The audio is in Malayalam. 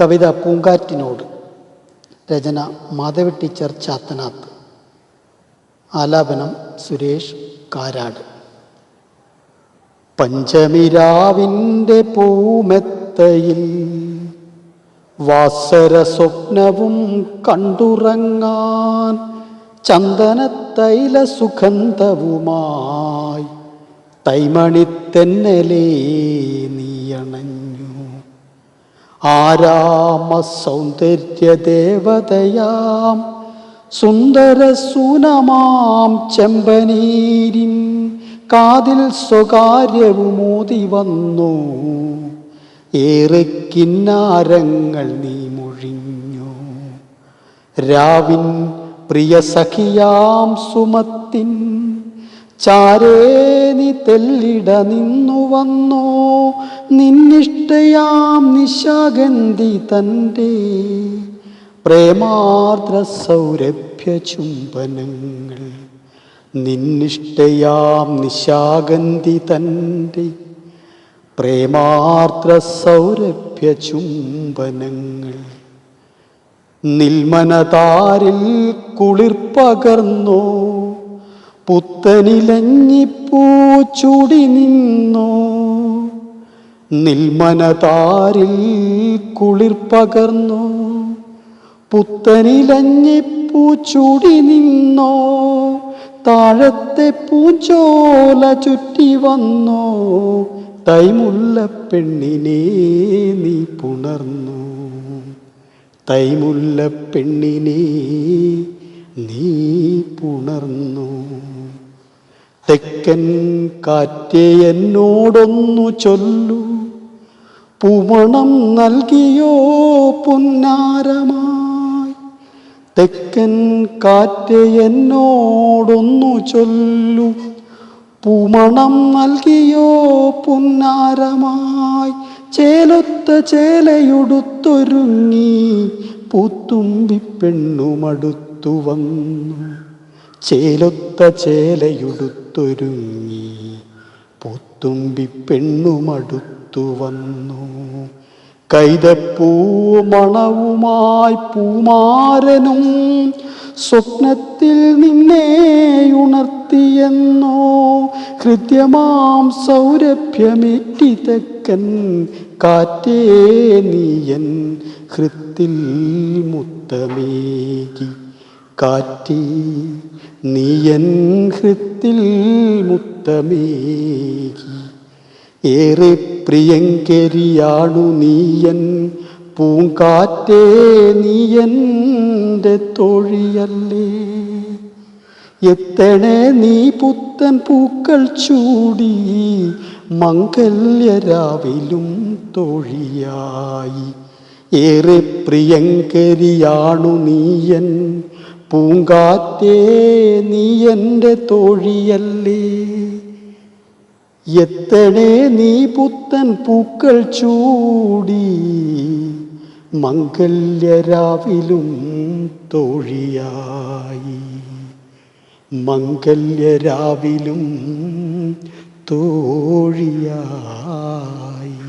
കവിത പൂങ്കാറ്റിനോട്. രചന മാധവി ടീച്ചർ ചാത്തനാത്ത് ആലാപനം സുരേഷ് കാരാട്. പഞ്ചമിരാവിന്റെ പൂമെത്തയിൽ വാസര സ്വപ്നവും കണ്ടുറങ്ങാൻ ചന്ദനത്തൈല സുഗന്ധവുമായി തൈമണിത്തെന്നലേ നീയണഞ്ഞു. ആരാമ സൗന്ദര്യ ദേവതയാം സുന്ദരസൂനമാം ചെമ്പനീരിൻ കാതിൽ സ്വകാര്യവുമോതി വന്നു. ഏറെ കിന്നാരങ്ങൾ നീ മൊഴിഞ്ഞു. രാവിൻ പ്രിയ സഖിയാം സുമത്തിൻ ചാരേ തെല്ലിട നിന്നു വന്നോ. നിന്നിഷ്ടയാം നിശാഗന്ധി തന്റെ. പ്രേമാർദ്ര സൗരഭ്യ ചുംബനങ്ങൾ. നിന്നിഷ്ടയാം നിശാഗന്ധി തന്റെ. പ്രേമാർദ്ര സൗരഭ്യ ചുംബനങ്ങൾ. നിൽമനതാരിൽ കുളിർ പകർന്നോ പുത്തനിലഞ്ഞിപ്പൂ ചൂടി നിന്നോ? നിൽമനതാരിൽ കുളിർ പകർന്നു? പുത്തനിലഞ്ഞിപ്പൂ ചൂടി നിന്നോ? താഴത്തെ പൂച്ചോല ചുറ്റി വന്നോ? തൈമുല്ല പെണ്ണിനെ നീ പുണർന്നു. തൈമുല്ല പെണ്ണിനെ നീ പുണർന്നു. തെക്കൻ കാറ്റേ എന്നോടൊന്നു ചൊല്ലു. പൂമണം നൽകിയോ പുന്നാരമായി. തെക്കൻ കാറ്റ് എന്നോടൊന്നു ചൊല്ലു. പൂമണം നൽകിയോ പുന്നാരമായി. ചേലൊത്ത ചേലയുടുത്തൊരുങ്ങി. പൂത്തുമ്പി പെണ്ണുമടുത്തു വന്നു. ചേലൊത്ത ചേലയുടുത്തൊരുങ്ങി പൂത്തുമ്പി പെണ്ണുമടുത്തു വന്നു. കൈതപ്പൂ മണവുമായി പൂമാരനും സ്വപ്നത്തിൽ നിന്നെ ഉണർത്തിയെന്നോ ഹൃദ്യമാം സൗരഭ്യമേറ്റിതക്കൻ കാറ്റേ നീയൻ ഹൃത്തിൽ മുത്തമേകി. കാറ്റി നീയൻ ഹൃത്തിൽ മുത്തമേകി. ഏറെ പ്രിയങ്കരിയാണു നീയൻ പൂങ്കാറ്റേ നീയന്റെ തൊഴിയല്ലേ. എത്തണേ നീ പുത്തൻ പൂക്കൾ ചൂടി മംഗല്യരാവിലും തൊഴിയായി. ഏറെ പ്രിയങ്കരിയാണു നീയൻ പൂങ്കാറ്റേ നീ എന്റെ തോഴിയല്ലേ? എത്തണേ നീ പുത്തൻ പൂക്കൾ ചൂടി മംഗല്യരാവിലും തോഴിയായി. മംഗല്യരാവിലും തോഴിയായി.